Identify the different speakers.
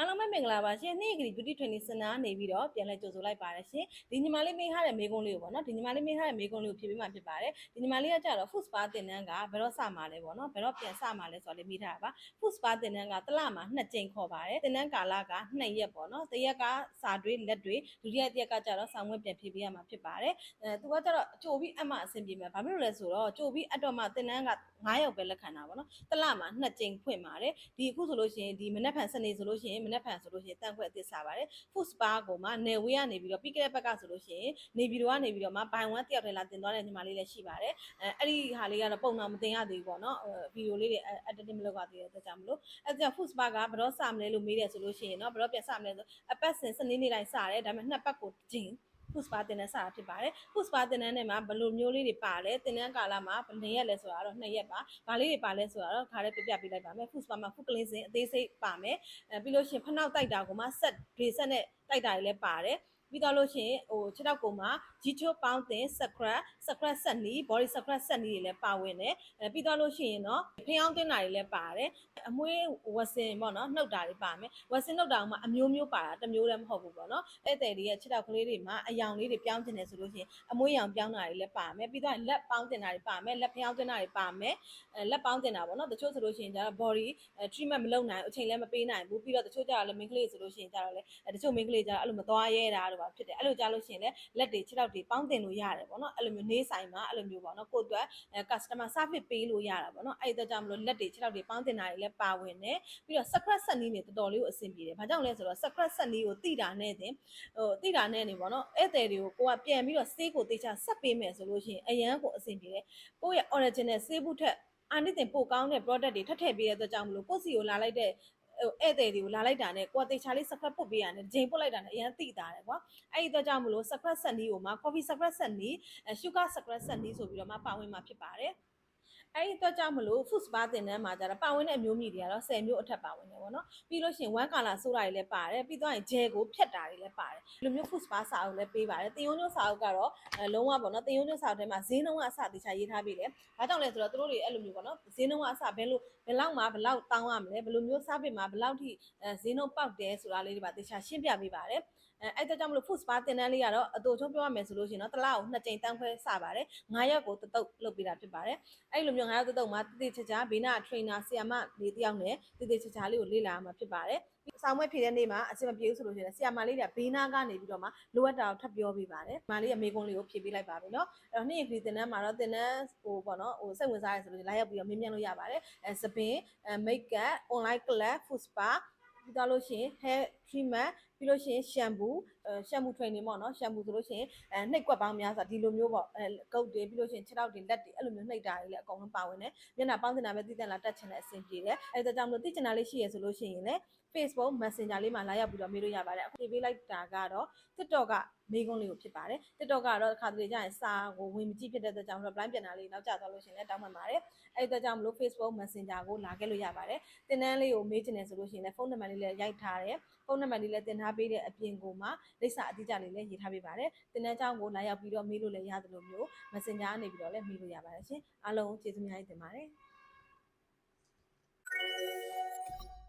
Speaker 1: အားလုံးပဲမင်္ဂလာပါရှင်နေ့ကလေး beauty training center ကနေပြီးတော့ပြန်လဲကြိုဆိုလိုက်ပါတယ်ရှင်ဒီညီမလေးမေးထားတဲ့မေးခွန်းလေးကိုပေါ့နော်ဒီညီမလေးမေးထားတဲ့မေးခွန်းလေးကိုဖြေပေးမှဖြစ်ပါတယ်ဒီညီမလေးကကြတော့ food spa တင်တန်းကဘယ်တော့စမှာလဲပေါ့နော်ဘယ်တော့ပြန်စမှာလဲဆိုတော့လေးမေးထားတာပါ food spa တင်တန်းကတစ်လမှာနှစ်ကြိမ်ခေါ်ပါတယ်တင်တန်းကာလက2ရက်ပေါ့နော်တစ်ရက်ကစာတွေးလက်တွေဒုတိယတစ်ရက်ကကြတော့ဆောင်းဝဲပြန်ဖြေပေးရမှာဖြစ်ပါတယ်အဲသူကကြတော့ကြိုပြီးအမှအဆင်ပြေမှာဘာဖြစ်လို့လဲဆိုတော့ကြိုပြီးအတော့မှတင်တန်းက9ရောက်ပဲလက်ခံတာပေါ့နော်တစ်လမှာနှစ်ကြိမ်ဖွင့်ပါတယ်ဒီအခုဆိုလို့ရှိရင်ဒီမနက်ဖြန်စနေဆိုလို့ရှိရင်မနက်ဖြန်ဆိုလို့ရှိရင်တန့်ခွက်အသစ်စားပါတယ် food spa ကိုမှနေဝေးကနေပြီးတော့ပြီးခဲ့တဲ့ဘက်ကဆိုလို့ရှိရင်နေပြီးတော့ကနေပြီးတော့မှ buy one တယောက်တည်းလာတင်သွားတဲ့ညီမလေးလည်းရှိပါတယ်အဲအဲ့ဒီဟာလေးကတော့ပုံတော့မတင်ရသေးဘူးပေါ့နော်ဗီဒီယိုလေးတွေ editing မလုပ်ရသေးတဲ့အတွက်ကြောင့်မလို့အဲ့ဒါ food spa ကဘရော့စမလဲလို့မေးတယ်ဆိုလို့ရှိရင်နော်ဘရော့ပြန်စမလဲဆိုအပတ်စဉ်စနေနေ့တိုင်းစတယ်ဒါပေမဲ့နှစ်ပတ်ကိုဂျင်း food spa တင်တဲ့စတာဖြစ်ပါတယ် food spa တင်တဲ့နေ့မှာဘယ်လိုမျိုးလေးတွေပါလဲတင်တဲ့ကာလမှာဘယ်နှစ်ရက်လဲဆိုတာတော့2ရက်ပါဘာလေးတွေပါလဲဆိုတာတော့ခါရဲပြပြပေးလိုက်ပါမယ် food spa မှာ food cleansing အသေးစိတ်ပါမယ်အဲပြီးလို့ရှိရင်ဖနှောက်တိုက်တာကိုမှ set တွေ set နဲ့တိုက်တာတွေလည်းပါတယ် ပြီးတော့လို့ရှိရင်ဟိုခြေထောက်ကိုမှ G2 ပေါင်းတင် scrub scrub set နီး body scrub set နီးတွေလည်းပါဝင်တယ်အဲပြီးတော့လို့ရှိရင်တော့ဖျောင်းတင်တာတွေလည်းပါတယ်အမွှေးဝက်စင်ပေါ့နော်နှုတ်တာတွေပါမယ်ဝက်စင်နှုတ်တာကမှအမျိုးမျိုးပါတာတစ်မျိုးလည်းမဟုတ်ဘူးပေါ့နော်ဧည့်သည်တွေရဲ့ခြေထောက်ကလေးတွေမှာအယောင်လေးတွေပြောင်းတင်တယ်ဆိုလို့ရှိရင်အမွှေးရောင်ပြောင်းတာတွေလည်းပါမယ်ပြီးတော့လက်ပေါင်းတင်တာတွေပါမယ်လက်ဖျောင်းတင်တာတွေပါမယ်အဲလက်ပေါင်းတင်တာပေါ့နော်တချို့ဆိုလို့ရှိရင်ကျတော့ body treatment မလုပ်နိုင်အချိန်လည်းမပေးနိုင်ဘူးပြီးတော့တချို့ကျတော့လည်း main ကလေးဆိုလို့ရှိရင်ကျတော့လည်းတချို့ main ကလေးကျတော့အဲ့လိုမသွားရဲတာတော့ပါဖြစ်တယ်အဲ့လိုကြားလို့ရှိရင်လည်းလက်တွေခြေထောက်တွေပေါင်းတင်လို့ရတယ်ပေါ့နော်အဲ့လိုမျိုးနေဆိုင်မှာအဲ့လိုမျိုးပေါ့နော်ကိုယ့်အတွက် customer service ပေးလို့ရတာပေါ့နော်အဲ့ဒါကြောင့်မလို့လက်တွေခြေထောက်တွေပေါင်းတင်တာတွေလည်းပါဝင်တယ်ပြီးတော့ scratch set နည်းနဲ့တော်တော်လေးကိုအဆင်ပြေတယ်ဘာကြောင့်လဲဆိုတော့ scratch set နည်းကိုတိတာနဲ့တင်ဟိုတိတာနဲ့နေပေါ့နော်ဧည့်သည်တွေကိုကိုကပြန်ပြီးတော့ဆေးကိုတေချာဆက်ပေးမယ်ဆိုလို့ရှိရင်အရန်ကိုအဆင်ပြေတယ်ကိုယ့်ရဲ့ original ဆေးဘူးထက်အာနိတင်ပို့ကောင်းတဲ့ product တွေထပ်ထည့်ပေးတဲ့အတွက်ကြောင့်မလို့ကိုယ့်စီကိုလာလိုက်တဲ့ ဟိုဧည့်သည်တွေကိုလာလိုက်တာနဲ့ကိုယ်တေချာလေး scratch ပုတ်ပေးရတယ်ဂျိန်ပုတ်လိုက်တာနဲ့အရင်တိတာတယ်ကွာအဲ့ဒီအတွက်ကြောင့်မလို့ scratch set နည်းကိုမှ coffee scratch set နည်း sugar scratch set နည်းဆိုပြီးတော့မှပါဝင်มาဖြစ်ပါတယ် အဲ့ဒီအတွက်ကြောင့်မလို့ food spa တင်တန်းမှာကျတော့ပါဝင်တဲ့အမျိုးမြည်တွေကတော့10မျိုးအထက်ပါဝင်တယ်ပေါ့နော်ပြီးလို့ရှိရင် one color ဆိုတာတွေလည်းပါတယ်ပြီးတော့ရင် gel ကိုဖြတ်တာတွေလည်းပါတယ်ဒီလိုမျိုး food spa စာအုပ်လည်းပေးပါတယ်တင်ယုံညွှန်းစာအုပ်ကတော့အဲလုံးဝပေါ့နော်တင်ယုံညွှန်းစာအုပ်ထဲမှာဈေးနှုန်းကအစတေချာရေးထားပေးတယ်ဘာကြောင့်လဲဆိုတော့သူတို့တွေအဲ့လိုမျိုးပေါ့နော်ဈေးနှုန်းကအစဘယ်လိုဘယ်လောက်မှဘယ်လောက်တောင်းရမလဲဘယ်လိုမျိုးစားပစ်မှာဘယ်လောက်ထိအဲဈေးနှုန်းပေါက်တယ်ဆိုတာလေးတွေပါတေချာရှင်းပြပေးပါတယ် အဲအဲ့ဒါကြောင့်မလို့ food spa တင်တန်းလေးကတော့အတူချုံပြောရမယ်ဆိုလို့ရှိရင်တော့တစ်လားကိုနှစ်ကြိမ်တန်းခွဲစပါတယ်9ရက်ကိုတတုတ်လုပ်ပေးတာဖြစ်ပါတယ်အဲ့လိုမျိုး9ရက်တတုတ်မှာတည်တည်ချာချာဘေးနာ trainer ဆီယာမလေးတယောက်နဲ့တည်တည်ချာချာလေးကိုလေ့လာရမှာဖြစ်ပါတယ်ဆောင်းမွဲဖြည့်တဲ့နေ့မှာအစင်မပြေဘူးဆိုလို့ရှိရင်ဆီယာမလေးတွေကဘေးနာကနေပြီးတော့မှလိုအပ်တာကိုထပ်ပြောပေးပါတယ်။မာလေးရဲ့မေကွန်းလေးကိုဖြည့်ပေးလိုက်ပါပြီနော်။အဲ့တော့နေ့ရက်ပြည်တင်တန်းမှာတော့တင်တန်းဟိုပေါ့နော်ဟိုစိတ်ဝင်စားရဆိုလို့လာရောက်ပြီးတော့မြင်မြန်လို့ရပါတယ်။အဲစပင်အဲ makeup online class food spa ပြီးတော့လို့ရှိရင် hair treatment ပြီးလို့ရှိရင် shampoo အဲ shampoo training ပေါ့နော် shampoo ဆိုလို့ရှိရင်အဲနှိပ်ကွက်ပေါင်းများစွာဒီလိုမျိုးပေါ့အဲကုတ်တွေပြီးလို့ရှိရင်ခြေထောက်တွေလက်တွေအဲ့လိုမျိုးနှိပ်တာတွေလည်းအကုန်လုံးပါဝင်တယ်မျက်နှာပေါင်းတင်တာပဲတည်တံ့လာတက်ချင်တဲ့အဆင်ပြေတယ်အဲဒါကြောင့်မလို့သိချင်တာလေးရှိရဆိုလို့ရှိရင်လည်း Facebook Messenger လေးမှာလာရောက်ပြီးတော့မေးလို့ရပါတယ်အခုပေးလိုက်တာကတော့ TikTok ကမေးခွန်းလေးကိုဖြစ်ပါတယ် TikTok ကတော့ခါတလေကျရင်စာကိုဝင်မကြည့်ဖြစ်တဲ့အတွက်ကြောင့် reply ပြန်တာလေးနောက်ကျသွားလို့ရှိရင်လည်းတောင်းပန်ပါတယ်အဲ့ဒီအတွက်ကြောင့်မလို့ Facebook Messenger ကိုလာခဲ့လို့ရပါတယ်တင်တန်းလေးကိုမေးချင်တယ်ဆိုလို့ရှိရင်လည်းဖုန်းနံပါတ်လေးလည်းရိုက်ထားတယ်ဖုန်းနံပါတ်လေးလည်းတင်ထားထားပေးတဲ့အပြင်ကိုမှလိပ်စာအတိအကျလေးလည်းရေးထားပေးပါတယ်။တင်တဲ့ကြောင်းကိုလာရောက်ပြီးတော့မေးလို့လည်းရတယ်လို့မျိုး Messenger ကနေပြီးတော့လည်းမေးလို့ရပါတယ်ရှင်။အားလုံးကျေးဇူးများကြီးတင်ပါတယ်။